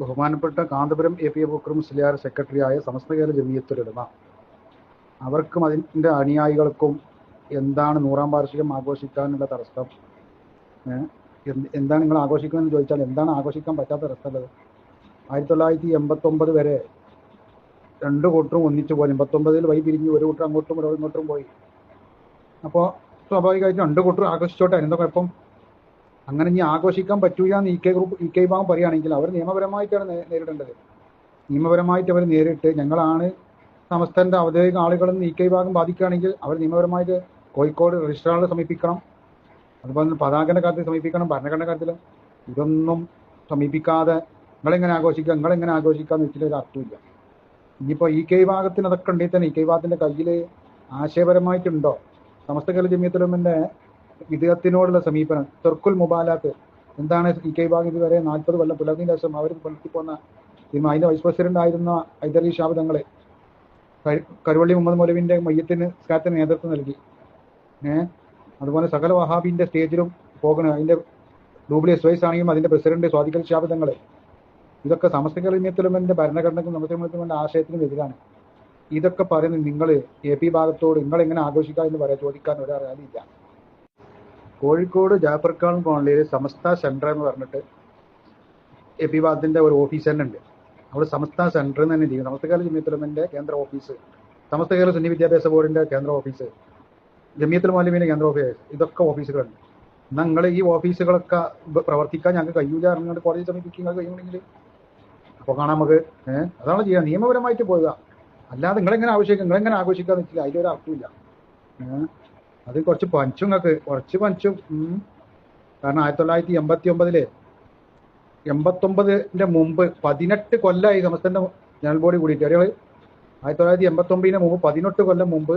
ബഹുമാനപ്പെട്ട Kanthapuram A P Aboobacker Musliyar സെക്രട്ടറിയായ സമസ്ത കേരള ജമിയത്തുലമ അവർക്കും അതിന്റെ അനുയായികൾക്കും എന്താണ് നൂറാം വാർഷികം ആഘോഷിക്കാനുള്ള തടസ്സം? എന്താണ് നിങ്ങൾ ആഘോഷിക്കുന്നതെന്ന് ചോദിച്ചാൽ എന്താണ് ആഘോഷിക്കാൻ പറ്റാത്ത തടസ്സമുള്ളത്? ആയിരത്തി തൊള്ളായിരത്തി എൺപത്തൊമ്പത് വരെ രണ്ട് കൂട്ടരും ഒന്നിച്ചു പോയി. എൺപത്തൊമ്പതിൽ വൈ പിരിഞ്ഞ് ഒരു കൂട്ടർ അങ്ങോട്ടും ഒരു ഇങ്ങോട്ടും പോയി. അപ്പോൾ സ്വാഭാവികമായിട്ടും രണ്ട് കൂട്ടരും ആഘോഷിച്ചോട്ടെ എന്താ കുഴപ്പം അങ്ങനെ ഇനി ആഘോഷിക്കാൻ പറ്റൂല എന്ന് E K group E K വിഭാഗം പറയുകയാണെങ്കിൽ അവർ നിയമപരമായിട്ടാണ് നേരിടേണ്ടത്. നിയമപരമായിട്ട് അവർ നേരിട്ട് ഞങ്ങളാണ് സമസ്തന്റെ ഔദ്യോഗിക ആളുകളെന്ന് ഇ കെ വിഭാഗം ബാധിക്കുകയാണെങ്കിൽ അവർ നിയമപരമായിട്ട് കോഴിക്കോട് രജിസ്ട്രാറിൽ സമീപിക്കണം. അതുപോലെ തന്നെ പതാകന്റെ കാര്യത്തിൽ സമീപിക്കണം ഭരണഘടന കാര്യത്തിൽ ഇതൊന്നും സമീപിക്കാതെ നിങ്ങളെങ്ങനെ ആഘോഷിക്കുക നിങ്ങളെങ്ങനെ ആഘോഷിക്കാന്ന് വെച്ചിട്ട് ഒരു അർത്ഥമില്ല ഇനിയിപ്പോൾ ഇ കെ വിഭാഗത്തിന് അതൊക്കെ ഉണ്ടെങ്കിൽ തന്നെ ഇ കെ വിഭാഗത്തിന്റെ കയ്യിൽ ആശയപരമായിട്ടുണ്ടോ? സമസ്ത കേരള ജമിയത്തുലമിന്റെ വിദേഹത്തിനോടുള്ള സമീപനം. തെർക്കുൽ മുബാലാത്ത് എന്താണ് ഇ കെ വിഭാഗം ഇതുവരെ നാൽപ്പത് കൊല്ലം പുലർന്നതിന് ശേഷം അവർ പുലർത്തി പോന്ന അതിന്റെ വൈസ് പ്രസിഡന്റ് ആയിരുന്ന ഹൈദരലി ഷാബിതങ്ങളെ കരുവള്ളി മുഹമ്മദ് മൊലവിന്റെ മയ്യത്തിന് സ്കാത്തിന് നേതൃത്വം നൽകി. ഏഹ് അതുപോലെ സകല വഹാബിന്റെ സ്റ്റേജിലും പോകണം അതിന്റെ ഡൂബ്ലി എസ് ആണെങ്കിലും അതിന്റെ പ്രസിഡന്റ് സ്വാദിക്കൽ ഷാബ് തങ്ങളെ. ഇതൊക്കെ സമസ്ത എന്റെ ഭരണഘടനക്കും എന്റെ ആശയത്തിനും എതിരാണ്. ഇതൊക്കെ പറയുന്നത് നിങ്ങൾ എ പി ഭാഗത്തോട് നിങ്ങൾ എങ്ങനെ ആഘോഷിക്കാം എന്ന് പറയാൻ ചോദിക്കാൻ ഒരാളില്ല കോഴിക്കോട് ജാഫർഖാൻ കോളനിയിൽ സമസ്ത സെന്റർ എന്ന് പറഞ്ഞിട്ട് എ പി ഭാഗത്തിന്റെ ഒരു ഓഫീസ് തന്നെ ഉണ്ട്. അവിടെ സമസ്ത സെന്റർ എന്ന് തന്നെ ചെയ്യും സമസ്ത കേരള ജമിയത്തുലമിന്റെ കേന്ദ്ര ഓഫീസ് സമസ്ത കേരള സുന്നി വിദ്യാഭ്യാസ ബോർഡിന്റെ കേന്ദ്ര ഓഫീസ് ജമിയത്തുൽ മാലിമിന്റെ കേന്ദ്ര ഓഫീസ് ഇതൊക്കെ ഓഫീസുകളുണ്ട്. നിങ്ങൾ ഈ ഓഫീസുകളൊക്കെ പ്രവർത്തിക്കാൻ ഞങ്ങൾക്ക് കഴിയൂല പറഞ്ഞുകൊണ്ട് കോടതി സമീപിക്കാൻ കഴിയുമെങ്കിൽ. അപ്പോൾ കാണാം നമുക്ക് ഏഹ് അതാണ് ചെയ്യുക. നിയമപരമായിട്ട് പോവുക. അല്ലാതെ നിങ്ങളെങ്ങനെ ആവശ്യിക്കുക നിങ്ങളെങ്ങനെ ആഘോഷിക്കാന്ന് വെച്ചില്ല അതിലൊരു അർത്ഥമില്ല ഏഹ് അത് കുറച്ച് പഞ്ചും നിങ്ങൾക്ക് കുറച്ച് പഞ്ചും കാരണം ആയിരത്തി തൊള്ളായിരത്തി എൺപത്തി ഒമ്പതിൽ എൺപത്തൊമ്പതിന്റെ മുമ്പ് പതിനെട്ട് കൊല്ലമായി സമസ്തന്റെ ജനറൽ ബോഡി കൂടിയിട്ട്. ഒരു ആയിരത്തി തൊള്ളായിരത്തി എൺപത്തൊമ്പതിന് മുമ്പ് പതിനെട്ട് കൊല്ലം മുമ്പ്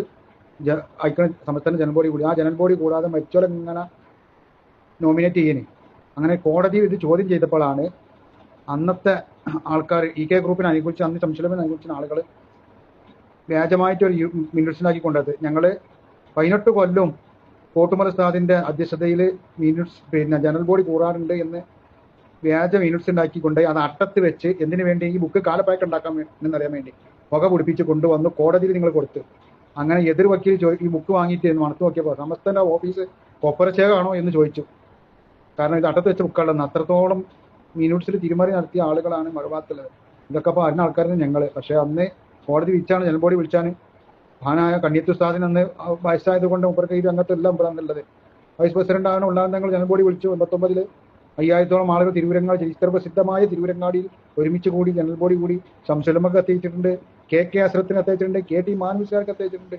അയക്കണ സമസ്തന്റെ ജനറൽ ബോഡി കൂടി. ആ ജനറൽ ബോഡി കൂടാതെ മരിച്ചോലെ ഇങ്ങനെ നോമിനേറ്റ് ചെയ്യണേ അങ്ങനെ കോടതി ഇത് ചോദ്യം ചെയ്തപ്പോഴാണ് അന്നത്തെ ആൾക്കാർ ഇ കെ ഗ്രൂപ്പിനെ അനുകൂലിച്ച് അന്ന് സംശലമിനെ അനുകൂലിച്ച ആളുകൾ വ്യാജമായിട്ട് ഒരു മിനിറ്റ്സിനാക്കി കൊണ്ടത്. ഞങ്ങൾ പതിനെട്ട് കൊല്ലം കോട്ടുമല ഉസ്താദിന്റെ അധ്യക്ഷതയിൽ മീനുട്സ് പിന്നെ ജനറൽ ബോഡി കൂടാറുണ്ട് എന്ന് വ്യാജ മീനുട്സ് ഉണ്ടാക്കിക്കൊണ്ട് അത് അട്ടത്ത് വെച്ച് എന്തിനു വേണ്ടി ഈ ബുക്ക് കാലപ്പായ്ക്ക് ഉണ്ടാക്കാൻ എന്നറിയാൻ വേണ്ടി പുക പിടിപ്പിച്ച് കൊണ്ടുവന്ന് കോടതിയിൽ നിങ്ങൾ കൊടുത്തു. അങ്ങനെ എതിർ വക്കീൽ ഈ ബുക്ക് വാങ്ങിയിട്ട് മണത്ത് നോക്കിയപ്പോൾ സമസ്തന്റെ ഓഫീസ് കൊപ്പരച്ചേകാണോ എന്ന് ചോദിച്ചു. കാരണം ഇത് അട്ടത്ത് വെച്ച ബുക്കാണ്. അത്രത്തോളം മീനുട്സിൽ തിരുമറി നടത്തിയ ആളുകളാണ് മഴവാത്തുള്ളത് ഇതൊക്കെ പറഞ്ഞ ആൾക്കാരാണ് ഞങ്ങൾ പക്ഷെ അന്ന് കോടതി വിളിച്ചാണ് ജനബോഡി വിളിച്ചാണ് മഹാനായ കണ്ണിയത്ത് ഉസ്താദിന് അന്ന് വയസ്സായത് കൊണ്ട് മുപ്പർക്ക് ഈ രംഗത്തെല്ലാം പുറന്നുള്ളത് വൈസ് പ്രസിഡന്റ് ആണ് ഉള്ളതെങ്കിൽ ജനൽ ബോഡി വിളിച്ചു. എൺപത്തൊമ്പതിൽ അയ്യായിരത്തോളം ആളുകൾ തിരുവരങ്ങാടി ചരിത്ര പ്രസിദ്ധമായ തിരുവരങ്ങാടിയിൽ ഒരുമിച്ച് കൂടി ജനൽ ബോഡി കൂടി ശംസുലമക്ക് എത്തിയിട്ടുണ്ട് കെ കെ അസ്രത്തിന് എത്തിയിട്ടുണ്ട് കെ ടി മാനവിസ്കാർക്ക് എത്തിയിട്ടുണ്ട്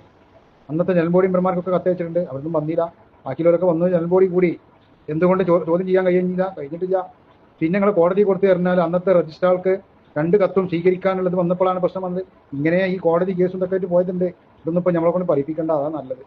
അന്നത്തെ ജനൽ ബോഡി മെമ്പർമാർക്കൊക്കെ കത്തയച്ചിട്ടുണ്ട് അവരൊന്നും വന്നില്ല. ബാക്കിയുള്ളവരൊക്കെ വന്നു ജനൽ ബോഡി കൂടി. എന്തുകൊണ്ട് ചോദ്യം ചെയ്യാൻ കഴിയുന്നില്ല? കഴിഞ്ഞിട്ടില്ല. പിന്നെ ഞങ്ങൾ കോടതി കൊടുത്തു തരുന്നാൽ അന്നത്തെ രജിസ്ട്രാർക്ക് രണ്ട് കത്തും സ്വീകരിക്കാനുള്ളത് വന്നപ്പോഴാണ് പ്രശ്നം വന്നത്. ഇങ്ങനെ ഈ കോടതി കേസും ഇതൊക്കെ ആയിട്ട് പോയതുണ്ട്. ഇതൊന്നും ഇപ്പൊ നമ്മളെ കൊണ്ട് പഠിപ്പിക്കേണ്ട അതാണ് നല്ലത്.